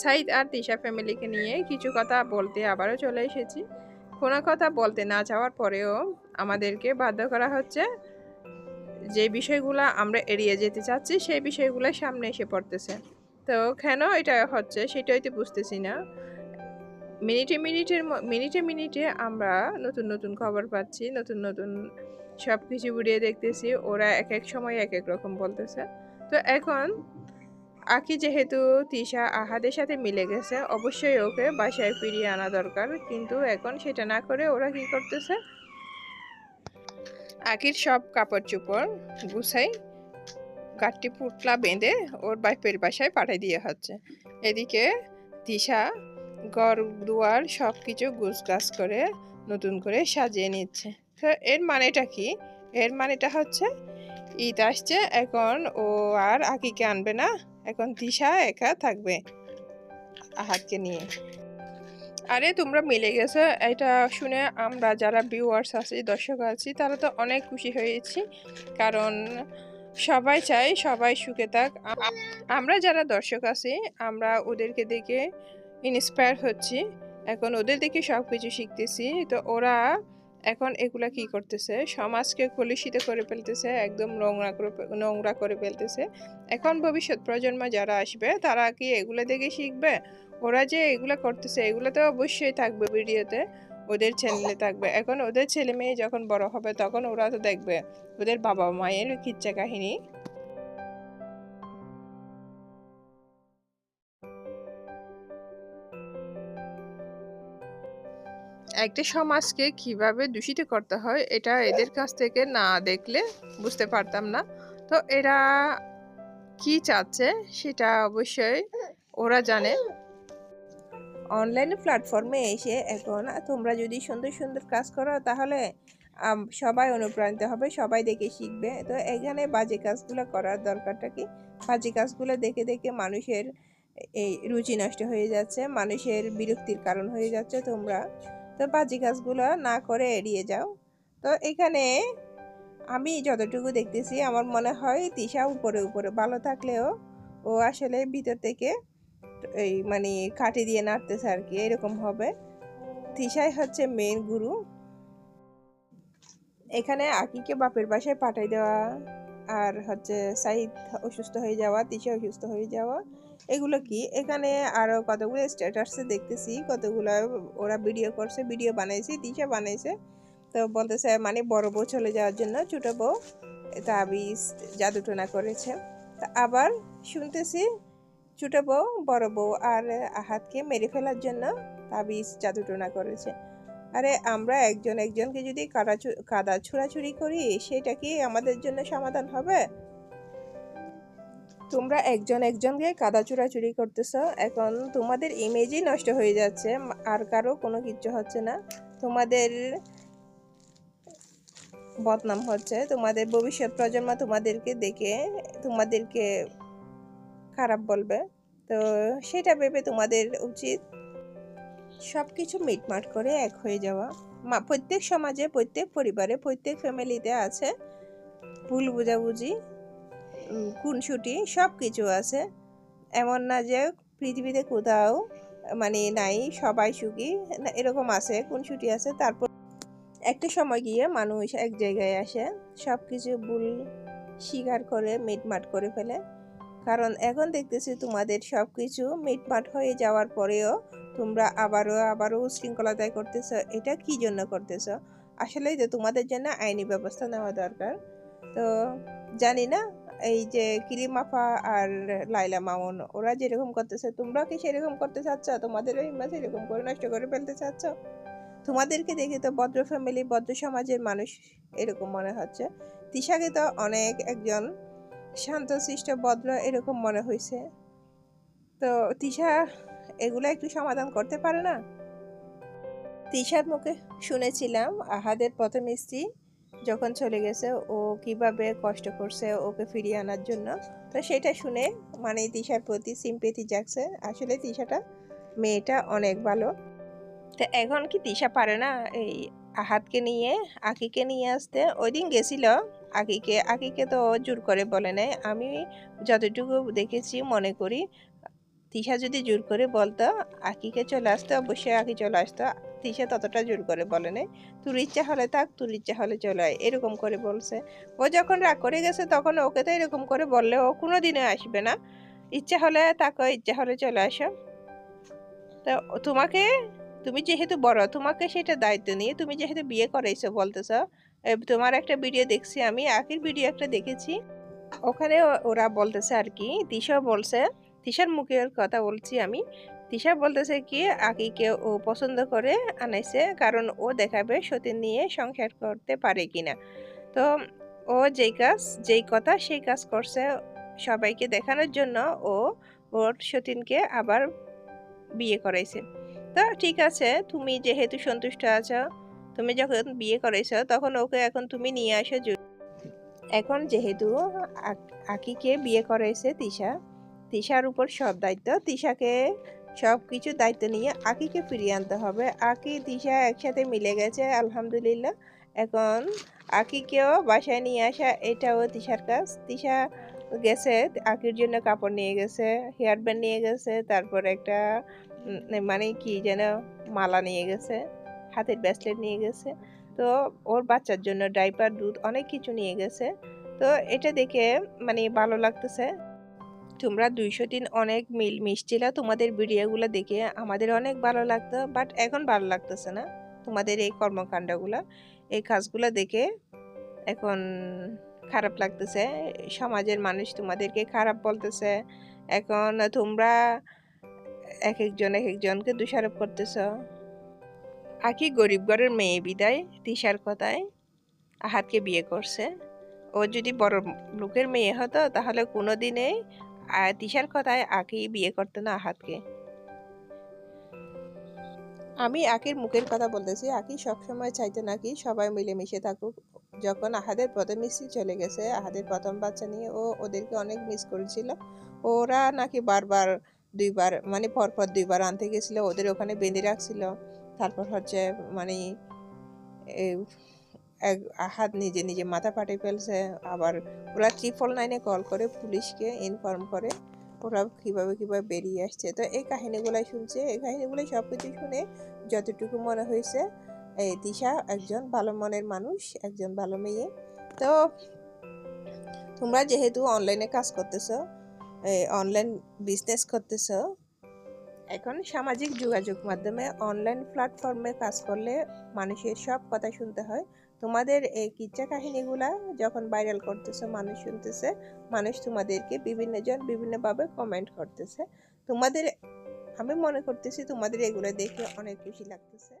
সাইদ আর তিশা ফ্যামিলিকে নিয়ে কিছু কথা বলতে আবারও চলে এসেছি। কোনো কথা বলতে না চাওয়ার পরেও আমাদেরকে বাধ্য করা হচ্ছে যে বিষয়গুলো আমরা এড়িয়ে যেতে চাচ্ছি, সেই বিষয়গুলো সামনে এসে পড়তেছে। তো কেন এটা হচ্ছে সেটাই তো বুঝতেছি না। মিনিটে মিনিটের মিনিটে মিনিটে আমরা নতুন নতুন খবর পাচ্ছি, নতুন নতুন সব কিছু ভিডিও দেখতেছি, ওরা এক এক সময় এক এক রকম বলতেছে। তো এখন আকি যেহেতু তিশা আহাদের সাথে মিলে গেছে, অবশ্যই ওকে বাসায় ফিরিয়ে আনা দরকার, কিন্তু এখন সেটা না করে ওরা কি করতেছে? আকির সব কাপড় চোপড় গুছাই গাঠটি পুটলা বেঁধে ওর বাইপের বাসায় পাঠিয়ে দিয়ে হচ্ছে। এদিকে তিশা ঘর দুয়ার সব কিছু গুছগাছ করে নতুন করে সাজিয়ে নিচ্ছে। তো এর মানেটা কি? এর মানেটা হচ্ছে, ঈদ আসছে, এখন ও আর আকিকে আনবে না। এখন তিশা একা থাকবে আহাতকে নিয়ে। আরে, তোমরা মিলে গেছো। এটা শুনে আমরা যারা ভিউয়ার্স আছি, দর্শক আছি, তারা তো অনেক খুশি হয়েছি। কারণ সবাই চাই সবাই সুখে থাক। আমরা যারা দর্শক আছি, আমরা ওদেরকে দেখে ইন্সপায়ার হচ্ছি। এখন ওদের দেখে সব কিছু শিখতেছি। তো ওরা এখন এগুলা কি করতেছে? সমাজকে কলুষিত করে ফেলতেছে, একদম নোংরা করে নোংরা করে ফেলতেছে। এখন ভবিষ্যৎ প্রজন্ম যারা আসবে, তারা কি এগুলো দেখে শিখবে? ওরা যে এগুলো করতেছে, এগুলো তো অবশ্যই থাকবে ভিডিওতে। ওদের ছেলে থাকবে। এখন ওদের ছেলে মেয়ে যখন বড় হবে, তখন ওরা তো দেখবে। ওদের বাবা মায়ের কিচ্ছা কাহিনী একটা সমাজকে কীভাবে দূষিত করতে হয়, এটা এদের কাছ থেকে না দেখলে বুঝতে পারতাম না। তো এরা কি চাচ্ছে সেটা অবশ্যই ওরা জানে। অনলাইন প্ল্যাটফর্মে এসে এখন তোমরা যদি সুন্দর সুন্দর কাজ করো তাহলে সবাই অনুপ্রাণিত হবে, সবাই দেখে শিখবে। তো এখানে বাজে কাজগুলো করার দরকারটা কি? বাজে কাজগুলো দেখে দেখে মানুষের এই রুচি নষ্ট হয়ে যাচ্ছে, মানুষের বিরক্তির কারণ হয়ে যাচ্ছে তোমরা। তো বাজি গাছগুলো না করে এড়িয়ে যাও। তো এখানে আমি যতটুকু দেখতেছি, আমার মনে হয় তিশা উপরে উপরে ভালো থাকলেও ও আসলে ভিতর থেকে এই মানে কাঠি দিয়ে নাড়তেছে আর কি, এরকম হবে। তিশাই হচ্ছে মেন গুরু। এখানে আকিকে বাপের বাসায় পাঠাই দেওয়া, আর হচ্ছে সাইদ অসুস্থ হয়ে যাওয়া, তিশা অসুস্থ হয়ে যাওয়া। এগুলো কি? এখানে আরও কতগুলো স্ট্যাটাসে দেখতেছি, কতগুলো ওরা ভিডিও করছে ভিডিও বানাইছে তিশা বানাইছে। তো বলতেছে মানে বড় বউ চলে যাওয়ার জন্য ছোটো বউ তাবিজ জাদুটোনা করেছে। তা আবার শুনতেছি, ছোটো বউ, বড় বউ আর আহাতকে মেরে ফেলার জন্য তাবিজ জাদুটোনা করেছে। আরে আমরা একজন একজনকে যদি কাদা কাদা ছুড়াছুড়ি করি, সেটা কি আমাদের জন্য সমাধান হবে? তোমরা একজন একজনকে কাদা চুরাচুরি করতেছো, এখন তোমাদের ইমেজই নষ্ট হয়ে যাচ্ছে, আর কারও কোনো কিচ্ছু হচ্ছে না। তোমাদের বদনাম হচ্ছে, তোমাদের ভবিষ্যৎ প্রজন্ম তোমাদেরকে দেখে, তোমাদেরকে খারাপ বলবে। তো সেটা ভেবে তোমাদের উচিত সব কিছু মিটমাট করে এক হয়ে যাওয়া। মা, প্রত্যেক সমাজে, প্রত্যেক পরিবারে, প্রত্যেক ফ্যামিলিতে আছে ভুল বুঝাবুঝি। খুনসুটি সব কিছু আছে। এমন না যে পৃথিবীতে কোথাও মানে নাই, সবাই সুখী এরকম আছে, খুনসুটি আছে। তারপর একটা সময় গিয়ে মানুষ এক জায়গায় আসে সব কিছু ভুল স্বীকার করে, মিটমাট করে ফেলে। কারণ এখন দেখতেছি তোমাদের সব কিছু মিটমাট হয়ে যাওয়ার পরেও তোমরা আবারও আবারও উশৃঙ্খলতায় করতেছ, এটা কি জন্য করতেছ? আসলে যে তোমাদের জন্য আইনি ব্যবস্থা নেওয়া দরকার। তো জানি না এই যে কিরিমাফা আর লাইলা মামুন, ওরা যেরকম করতেছে, তোমরা কি সেরকম করতে চাচ্ছ? তোমাদের ওই মাঝে এরকম করে নষ্ট করে ফেলতে চাচ্ছ? তোমাদেরকে দেখে তো ভদ্র ফ্যামিলি ভদ্র সমাজের মানুষ এরকম মনে হচ্ছে। তিশাকে তো অনেক একজন শান্তশিষ্ট, ভদ্র এরকম মনে হয়েছে তো তিশা, এগুলো একটু সমাধান করতে পারে না? তিশার মুখে শুনেছিলাম আহাদের প্রথম স্ত্রী যখন চলে গেছে, ও কীভাবে কষ্ট করছে ওকে ফিরিয়ে আনার জন্য? তো সেটা শুনে মানে তিশার প্রতি সিম্পেথি জাগছে। আসলে তিশাটা মেয়েটা অনেক ভালো। তো এখন কি তিশা পারে না এই আহাতকে নিয়ে, আকিকে নিয়ে আসতে? ওই দিন গেছিল। আকিকে আকিকে তো জোর করে বলে নাই। আমি যতটুকু দেখেছি, মনে করি তিশা যদি জোর করে বলতো, আকিকে চলে আসতো, অবশ্যই আকি চলে আসতো। তিশা ততটা জোর করে বলে নাই। তোর ইচ্ছা হলে থাক, তোর ইচ্ছা হলে চলে আয়। এরকম করে বলছে। ও যখন রাগ করে গেছে, তখন ওকে তো এরকম করে বললে ও কোনো দিনে আসবে না। ইচ্ছা হলে তাকে ইচ্ছা হলে চলে আসো। তো তোমাকে, তুমি যেহেতু বড়, তোমাকে সেটা দায়িত্ব নিয়ে তুমি যেহেতু বিয়ে করাইছো বলতেছ তোমার একটা ভিডিও দেখছি আমি আখির ভিডিও একটা দেখেছি। ওখানে ওরা বলতেছে আর কি তিশা বলছে তিশার মুখের কথা বলছি আমি। তিশা বলতেছে কি, আকিকে ও পছন্দ করে আনাইছে কারণ ও দেখাবে সতীন নিয়ে সংসার করতে পারে কিনা। তো ও যেই কাজ, যেই কথা সেই কাজ করছে সবাইকে দেখানোর জন্য ও ওর সতীনকে আবার বিয়ে করাইছে। তো ঠিক আছে, তুমি যেহেতু সন্তুষ্ট আছো, তুমি যখন বিয়ে করাইছো তখন ওকে এখন তুমি নিয়ে আসো এখন যেহেতু আক- আকিকে বিয়ে করাইছে তিশা তিশার উপর সব দায়িত্ব, তিশাকে সব কিছু দায়িত্ব নিয়ে আকিকে ফিরিয়ে আনতে হবে। আকি, তিশা একসাথে মিলে গেছে, আলহামদুলিল্লাহ। এখন আকিকেও বাসায় নিয়ে আসা, এটাও তিশার কাজ। তিশা গেছে, আকির জন্য কাপড় নিয়ে গেছে হেয়ার ব্যান্ড নিয়ে গেছে, তারপর একটা মানে কি যেন, মালা নিয়ে গেছে, হাতের ব্রেসলেট নিয়ে গেছে। তো ওর বাচ্চার জন্য ডাইপার দুধ, অনেক কিছু নিয়ে গেছে। তো এটা দেখে মানে ভালো লাগতেছে। তোমরা দুইশো দিন অনেক মিল মিশছিল তোমাদের ভিডিওগুলো দেখে। আমাদের অনেক ভালো লাগতো বাট এখন ভালো লাগতেছে না তোমাদের এই কর্মকাণ্ডগুলো। এই কাজগুলো দেখে এখন খারাপ লাগতেছে, সমাজের মানুষ তোমাদেরকে খারাপ বলতেছে। এখন তোমরা এক একজন এক একজনকে দোষারোপ করতেছ। আকি গরিব ঘরের মেয়ে বিদায়, তিশার কথায় আহাতকে বিয়ে করছে। ও যদি বড় লোকের মেয়ে হতো তাহলে কোনো দিনে তিশার কথায় আকি বিয়ে করতো না আহাতকে। আমি আকির মুখের কথা বলতেছি, আকি সবসময় চাইতো নাকি সবাই মিলেমিশে থাকুক। যখন আহাদের প্রথম স্ত্রী চলে গেছে, আহাদের প্রথম বাচ্চা নিয়ে ও ওদেরকে অনেক মিস করেছিল। ওরা নাকি বারবার দুইবার মানে পরপর দুইবার আনতে গেছিল, ওদের ওখানে বেঁধে রাখছিল। তারপর হচ্ছে মানে এক হাত নিজে নিজে মাথা ফাটে ফেলছে, আবার ওরা ট্রিপল নাইনে কল করে পুলিশকে ইনফর্ম করে, ওরা কীভাবে কীভাবে বেরিয়ে আসছে। তো এই কাহিনীগুলাই শুনছে। এই কাহিনীগুলাই সব কিছু শুনে যতটুকু মনে হয়েছে, এই দিশা একজন ভালো মনের মানুষ, একজন ভালো মেয়ে। তো তোমরা যেহেতু অনলাইনে কাজ করতেছো অনলাইন বিজনেস করতেছো, এখন সামাজিক যোগাযোগ মাধ্যমে অনলাইন প্ল্যাটফর্মে কাজ করলে মানুষের সব কথা শুনতে হয়। তোমাদের এই কিচ্ছা কাহিনীগুলা যখন ভাইরাল করতেছে, মানুষ শুনতেছে, মানুষ তোমাদেরকে বিভিন্ন জন বিভিন্নভাবে কমেন্ট করতেছে। তোমাদের, আমি মনে করতেছি তোমাদের এগুলো দেখে অনেক খুশি লাগতেছে।